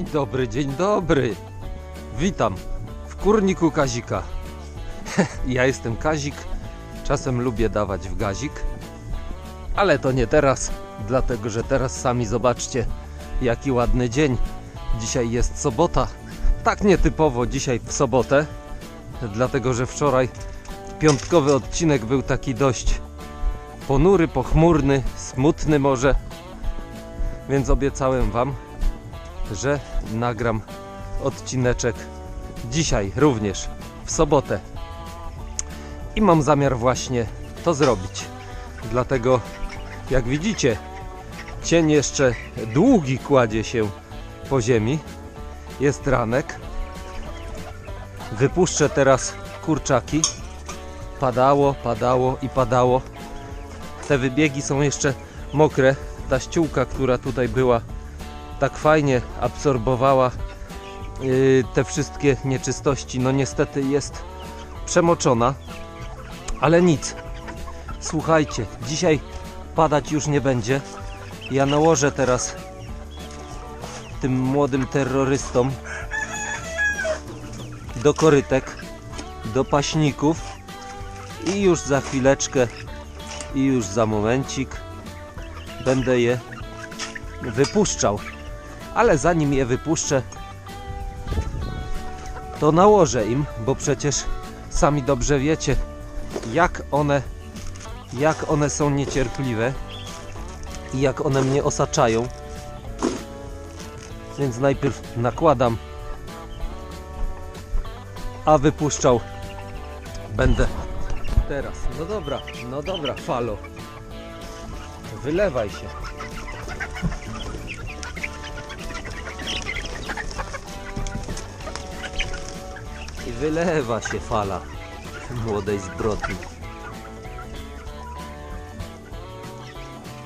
Dzień dobry, dzień dobry. Witam w kurniku Kazika. ja jestem Kazik. Czasem lubię dawać w gazik. Ale to nie teraz, dlatego że teraz sami zobaczcie, jaki ładny dzień. Dzisiaj jest sobota. Tak nietypowo dzisiaj w sobotę, dlatego że wczoraj piątkowy odcinek był taki dość ponury, pochmurny, smutny może. Więc obiecałem Wam, że nagram odcineczek dzisiaj również w sobotę. I mam zamiar właśnie to zrobić. Dlatego, jak widzicie, cień jeszcze długi kładzie się po ziemi. Jest ranek. Wypuszczę teraz kurczaki. Padało, padało i padało. Te wybiegi są jeszcze mokre. Ta ściółka, która tutaj była, tak fajnie absorbowała yy, te wszystkie nieczystości. No niestety jest przemoczona, ale nic. Słuchajcie, dzisiaj padać już nie będzie. Ja nałożę teraz tym młodym terrorystom do korytek, do paśników i już za chwileczkę i już za momencik będę je wypuszczał. Ale zanim je wypuszczę, to nałożę im, bo przecież sami dobrze wiecie, jak one, jak one są niecierpliwe i jak one mnie osaczają. Więc najpierw nakładam, a wypuszczał będę teraz. No dobra, no dobra, falo. Wylewaj się. Wylewa się fala młodej zbrodni.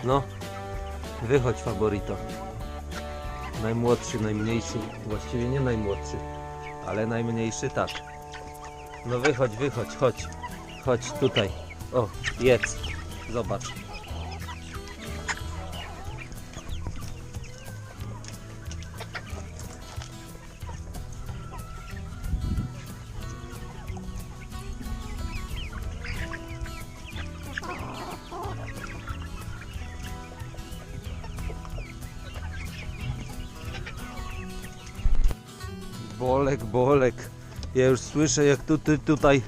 No, wychodź favorito. Najmłodszy, najmniejszy, właściwie nie najmłodszy, ale najmniejszy tak. No wychodź, wychodź, chodź. Chodź tutaj. O, jedz. Zobacz. Bolek, bolek. Ja już słyszę jak tu, ty tutaj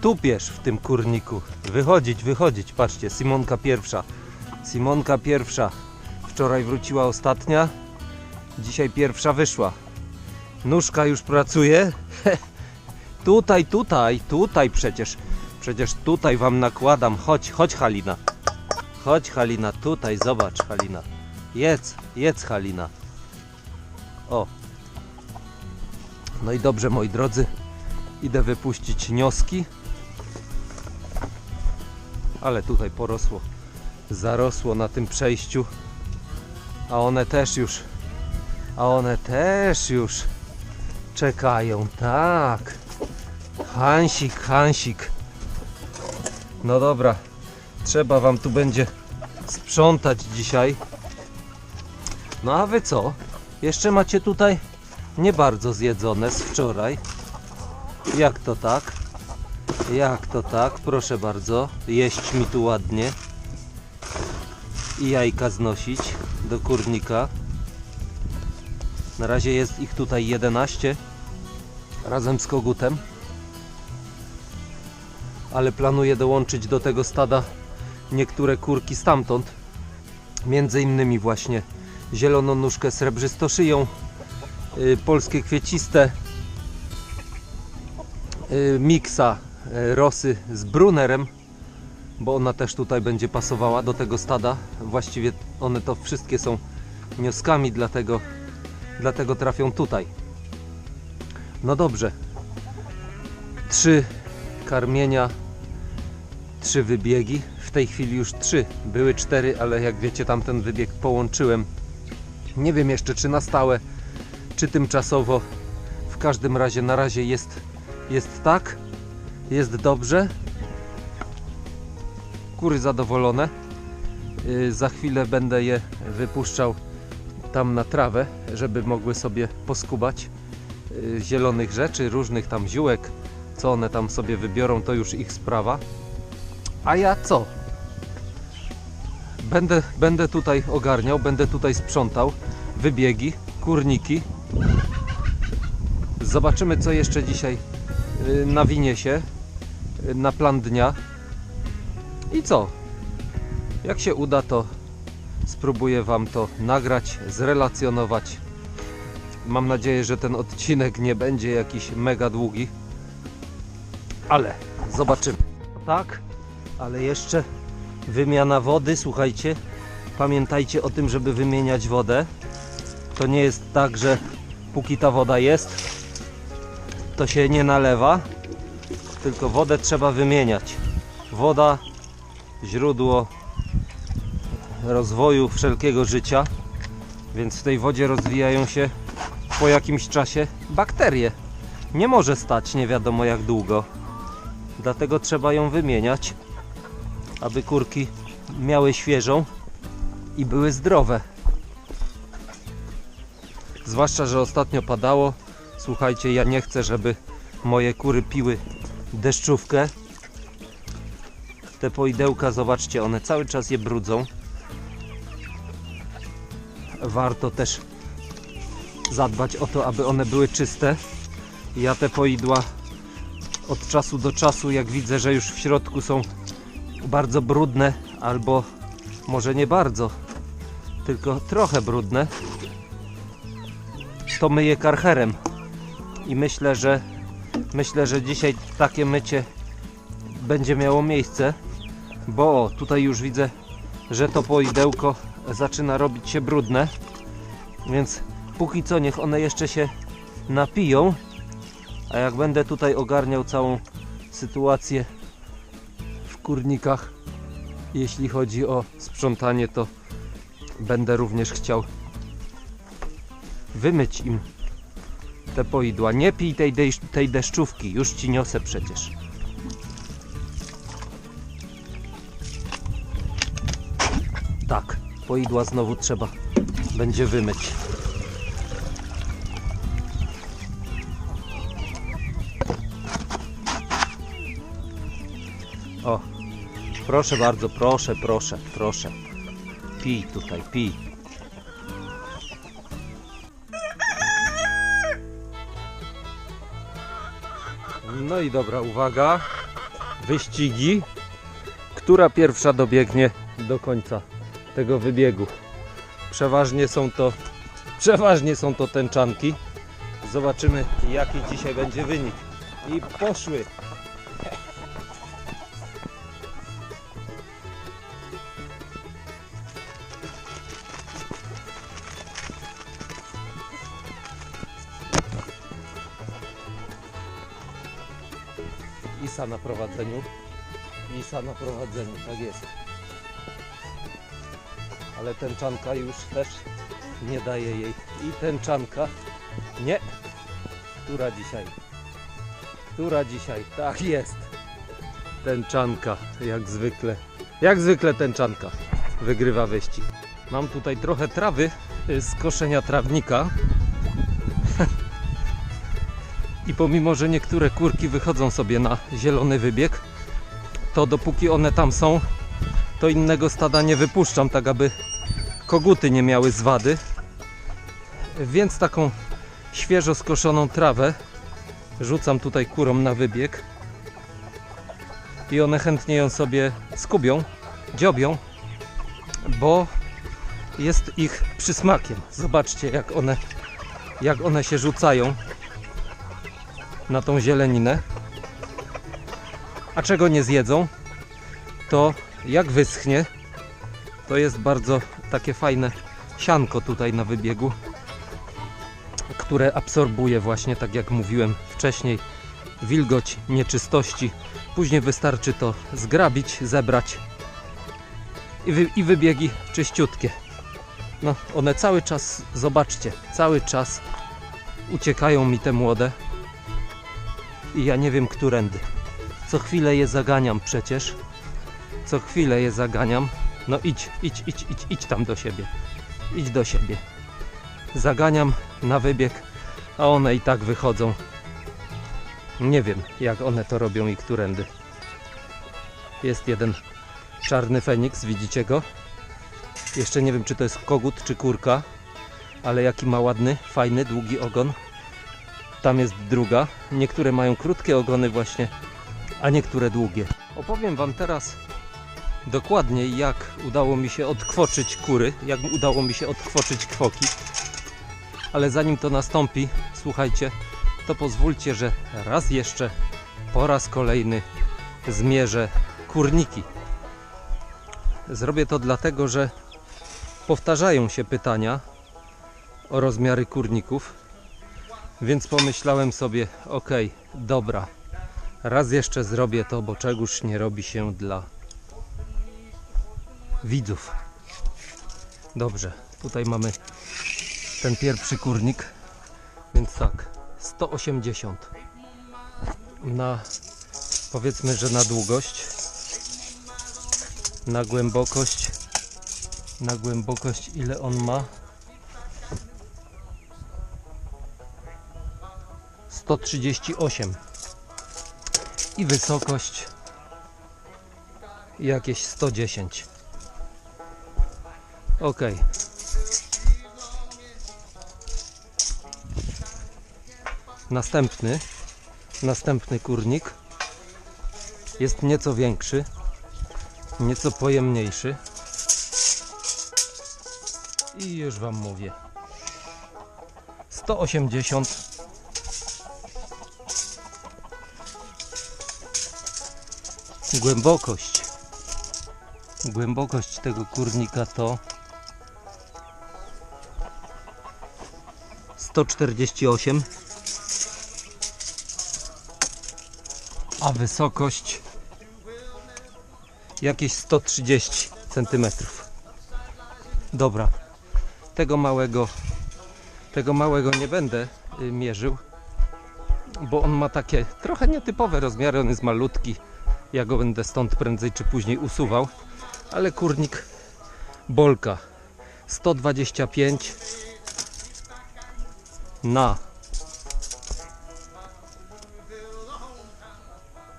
tupiesz w tym kurniku. Wychodzić, wychodzić. Patrzcie, Simonka pierwsza. Simonka pierwsza. Wczoraj wróciła ostatnia. Dzisiaj pierwsza wyszła. Nóżka już pracuje. tutaj, tutaj, tutaj przecież. Przecież tutaj wam nakładam. Chodź, chodź Halina. Chodź Halina, tutaj, zobacz Halina. Jedz, jedz Halina. O. No i dobrze moi drodzy. Idę wypuścić nioski. Ale tutaj porosło, zarosło na tym przejściu. A one też już, a one też już czekają, tak. Hansik, Hansik. No dobra, trzeba wam tu będzie sprzątać dzisiaj. No a wy co? Jeszcze macie tutaj nie bardzo zjedzone z wczoraj. Jak to tak? Jak to tak? Proszę bardzo. Jeść mi tu ładnie. I jajka znosić do kurnika. Na razie jest ich tutaj 11 razem z kogutem. Ale planuję dołączyć do tego stada niektóre kurki stamtąd. Między innymi właśnie zieloną nóżkę srebrzystoszyją, yy, polskie kwieciste, yy, miksa yy, rosy z brunerem, bo ona też tutaj będzie pasowała do tego stada. Właściwie one to wszystkie są wnioskami, dlatego, dlatego trafią tutaj. No dobrze. Trzy karmienia, trzy wybiegi. W tej chwili już trzy. Były cztery, ale jak wiecie, tamten wybieg połączyłem. Nie wiem jeszcze, czy na stałe, czy tymczasowo. W każdym razie na razie jest, jest tak. Jest dobrze. Kury zadowolone. Yy, za chwilę będę je wypuszczał tam na trawę, żeby mogły sobie poskubać y, zielonych rzeczy, różnych tam ziółek. Co one tam sobie wybiorą, to już ich sprawa. A ja co? Będę, będę tutaj ogarniał, będę tutaj sprzątał wybiegi, kurniki. Zobaczymy, co jeszcze dzisiaj y, nawinie się y, na plan dnia. I co? Jak się uda, to spróbuję Wam to nagrać, zrelacjonować. Mam nadzieję, że ten odcinek nie będzie jakiś mega długi, ale zobaczymy. Tak, ale jeszcze wymiana wody, słuchajcie. Pamiętajcie o tym, żeby wymieniać wodę. To nie jest tak, że póki ta woda jest, to się nie nalewa, tylko wodę trzeba wymieniać. Woda, źródło rozwoju wszelkiego życia, więc w tej wodzie rozwijają się po jakimś czasie bakterie. Nie może stać nie wiadomo jak długo. Dlatego trzeba ją wymieniać, aby kurki miały świeżą i były zdrowe. Zwłaszcza, że ostatnio padało. Słuchajcie, ja nie chcę, żeby moje kury piły deszczówkę. Te poidełka, zobaczcie, one cały czas je brudzą. Warto też zadbać o to, aby one były czyste. Ja te poidła od czasu do czasu, jak widzę, że już w środku są bardzo brudne, albo może nie bardzo, tylko trochę brudne, to myję karcherem. I myślę, że myślę, że dzisiaj takie mycie będzie miało miejsce, bo tutaj już widzę, że to poidełko zaczyna robić się brudne, więc póki co niech one jeszcze się napiją, a jak będę tutaj ogarniał całą sytuację w kurnikach, jeśli chodzi o sprzątanie, to będę również chciał wymyć im te poidła. Nie pij tej, tej deszczówki, już ci niosę przecież. Tak, poidła znowu trzeba będzie wymyć. O, proszę bardzo, proszę, proszę, proszę. Pij tutaj, pij. No i dobra, uwaga. Wyścigi. Która pierwsza dobiegnie do końca tego wybiegu? Przeważnie są to przeważnie są to tęczanki. Zobaczymy jaki dzisiaj będzie wynik. I poszły. Isa na prowadzeniu. Isa na prowadzeniu, tak jest. Ale tęczanka już też nie daje jej. I tęczanka. Nie. Która dzisiaj? Która dzisiaj? Tak jest. Tęczanka, jak zwykle. Jak zwykle tęczanka wygrywa wyścig. Mam tutaj trochę trawy z koszenia trawnika. I pomimo, że niektóre kurki wychodzą sobie na zielony wybieg, to dopóki one tam są, to innego stada nie wypuszczam, tak aby koguty nie miały zwady. Więc taką świeżo skoszoną trawę rzucam tutaj kurom na wybieg. I one chętnie ją sobie skubią, dziobią, bo jest ich przysmakiem. Zobaczcie jak one, jak one się rzucają na tą zieleninę. A czego nie zjedzą, to jak wyschnie, to jest bardzo takie fajne sianko tutaj na wybiegu, które absorbuje właśnie, tak jak mówiłem wcześniej, wilgoć, nieczystości. Później wystarczy to zgrabić, zebrać i, wy, i wybiegi czyściutkie. No, one cały czas, zobaczcie, cały czas uciekają mi te młode i ja nie wiem którędy. Co chwilę je zaganiam przecież. Co chwilę je zaganiam. No idź, idź, idź, idź, idź tam do siebie. Idź do siebie. zaganiam na wybieg, a one i tak wychodzą. Nie wiem, jak one to robią i którędy. Jest jeden czarny feniks, widzicie go? Jeszcze nie wiem, czy to jest kogut, czy kurka, ale jaki ma ładny, fajny, długi ogon. Tam jest druga. Niektóre mają krótkie ogony właśnie, a niektóre długie. Opowiem Wam teraz dokładnie, jak udało mi się odkwoczyć kury, jak udało mi się odkwoczyć kwoki. Ale zanim to nastąpi, słuchajcie, to pozwólcie, że raz jeszcze, po raz kolejny zmierzę kurniki. Zrobię to dlatego, że powtarzają się pytania o rozmiary kurników, więc pomyślałem sobie, ok, dobra, raz jeszcze zrobię to, bo czegoż nie robi się dla widzów. Dobrze, tutaj mamy ten pierwszy kurnik, więc tak, 180 na powiedzmy, że na długość, na głębokość, na głębokość ile on ma? 138 i wysokość jakieś 110 ok następny. Następny kurnik jest nieco większy nieco pojemniejszy. I już wam mówię. 180 głębokość. Głębokość tego kurnika to 148 a wysokość jakieś 130 cm dobra tego małego tego małego nie będę y, mierzył bo on ma takie trochę nietypowe rozmiary on jest malutki ja go będę stąd prędzej czy później usuwał ale kurnik Bolka. 125 na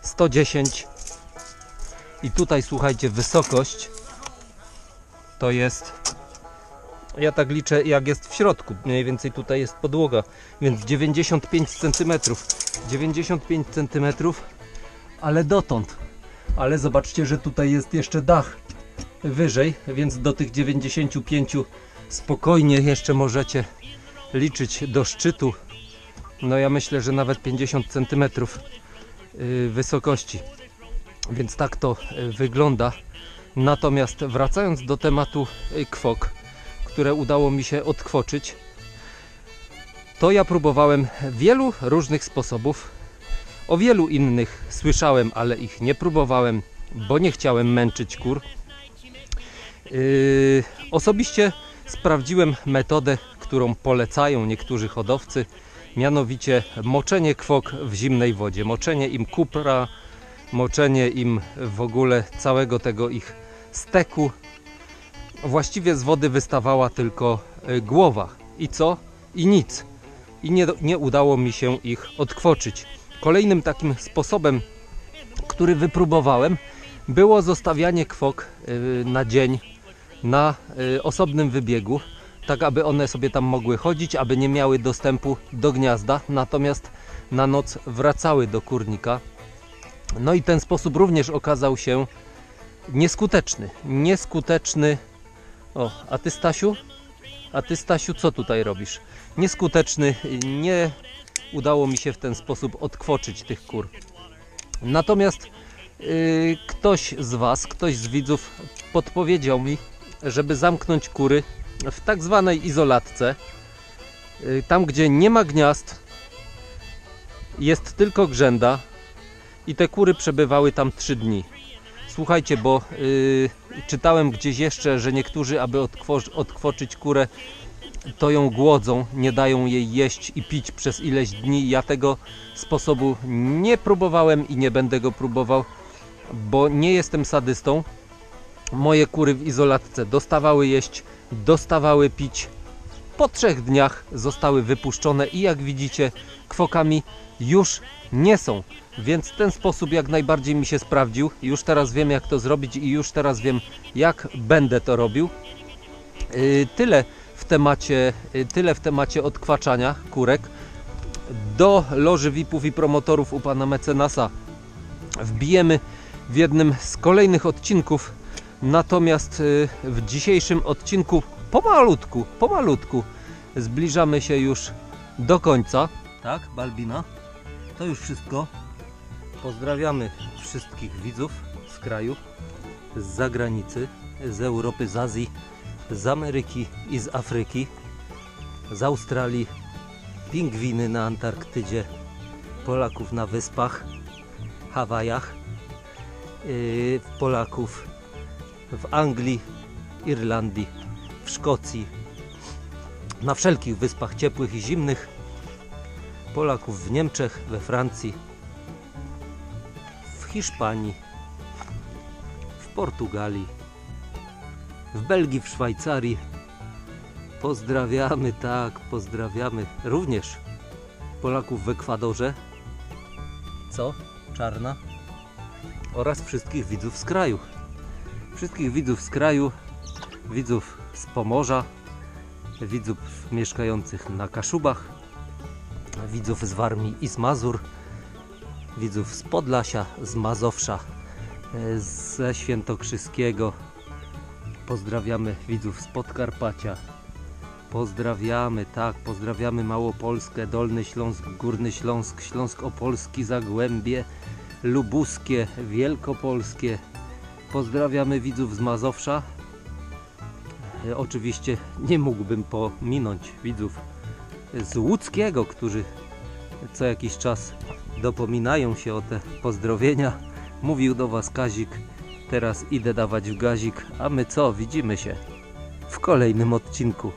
110 i tutaj słuchajcie wysokość to jest ja tak liczę jak jest w środku. Mniej więcej tutaj jest podłoga więc 95 cm 95 cm ale dotąd ale zobaczcie, że tutaj jest jeszcze dach wyżej, więc do tych 95 spokojnie jeszcze możecie liczyć do szczytu. No ja myślę, że nawet 50 cm wysokości. Więc tak to y, wygląda. Natomiast wracając do tematu y, kwok, które udało mi się odkwoczyć, to ja próbowałem wielu różnych sposobów o wielu innych słyszałem, ale ich nie próbowałem, bo nie chciałem męczyć kur. Yy, osobiście sprawdziłem metodę, którą polecają niektórzy hodowcy, mianowicie moczenie kwok w zimnej wodzie. Moczenie im kupra, moczenie im w ogóle całego tego ich steku. Właściwie z wody wystawała tylko y, głowa. I co? I nic. I nie, nie udało mi się ich odkwoczyć. Kolejnym takim sposobem, który wypróbowałem, było zostawianie kwok y, na dzień na y, osobnym wybiegu, tak aby one sobie tam mogły chodzić, aby nie miały dostępu do gniazda, natomiast na noc wracały do kurnika. No i ten sposób również okazał się nieskuteczny. Nieskuteczny. O, a ty Stasiu? A ty Stasiu, co tutaj robisz? Nieskuteczny, nie udało mi się w ten sposób odkwoczyć tych kur. Natomiast yy, ktoś z Was, ktoś z widzów podpowiedział mi, żeby zamknąć kury w tak zwanej izolatce. Yy, tam, gdzie nie ma gniazd, jest tylko grzęda i te kury przebywały tam 3 dni. Słuchajcie, bo yy, czytałem gdzieś jeszcze, że niektórzy, aby odkwo odkwoczyć kurę, to ją głodzą, nie dają jej jeść i pić przez ileś dni. Ja tego sposobu nie próbowałem i nie będę go próbował, bo nie jestem sadystą. Moje kury w izolatce dostawały jeść, dostawały pić po trzech dniach zostały wypuszczone i jak widzicie kwokami już nie są. Więc ten sposób jak najbardziej mi się sprawdził. Już teraz wiem jak to zrobić i już teraz wiem jak będę to robił. Yy, Tyle w temacie, yy, tyle w temacie odkwaczania kurek. Do loży VIP-ów i promotorów u pana mecenasa wbijemy w jednym z kolejnych odcinków. Natomiast y, w dzisiejszym odcinku pomalutku, pomalutku zbliżamy się już do końca. Tak, Balbina? To już wszystko. Pozdrawiamy wszystkich widzów z kraju, z zagranicy, z Europy, z Azji, z Ameryki i z Afryki, z Australii, pingwiny na Antarktydzie, Polaków na wyspach, Hawajach, yy, Polaków w Anglii, Irlandii, w Szkocji, na wszelkich wyspach ciepłych i zimnych, Polaków w Niemczech, we Francji, w Hiszpanii, w Portugalii, w Belgii, w Szwajcarii. Pozdrawiamy, tak, pozdrawiamy również Polaków w Ekwadorze. Co? Czarna? Oraz wszystkich widzów z kraju. Wszystkich widzów z kraju, widzów z Pomorza, widzów mieszkających na Kaszubach, widzów z Warmii i z Mazur, widzów z Podlasia, z Mazowsza, e, ze Świętokrzyskiego. Pozdrawiamy widzów z Podkarpacia. Pozdrawiamy, tak, pozdrawiamy Małopolskę, Dolny Śląsk, Górny Śląsk, Śląsk Opolski, Zagłębie, Lubuskie, Wielkopolskie. Pozdrawiamy widzów z Mazowsza. E, Oczywiście nie mógłbym pominąć widzów z Łódzkiego, którzy co jakiś czas dopominają się o te pozdrowienia. Mówił do Was Kazik, teraz idę dawać w gazik, a my co, widzimy się w kolejnym odcinku.